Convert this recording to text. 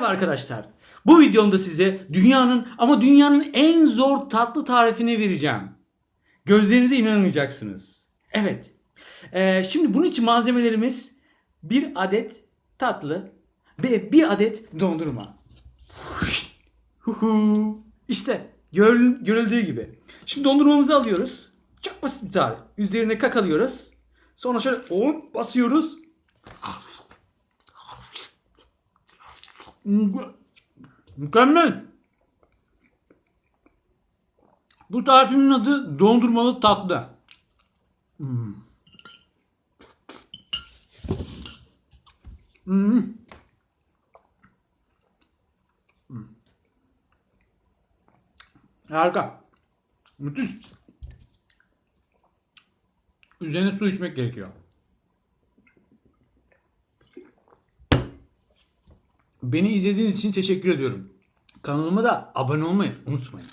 Merhaba arkadaşlar. Bu videomda size dünyanın ama dünyanın en zor tatlı tarifini vereceğim. Gözlerinize inanamayacaksınız. Evet. Ee, şimdi bunun için malzemelerimiz bir adet tatlı ve bir adet dondurma. İşte gör- görüldüğü gibi. Şimdi dondurmamızı alıyoruz. Çok basit bir tarif. Üzerine kakalıyoruz. Sonra şöyle hop basıyoruz. Mükemmel. Bu tarifimin adı dondurmalı tatlı. Hmm. Hmm. Hmm. Harika. Müthiş. Üzerine su içmek gerekiyor. Beni izlediğiniz için teşekkür ediyorum. Kanalıma da abone olmayı unutmayın.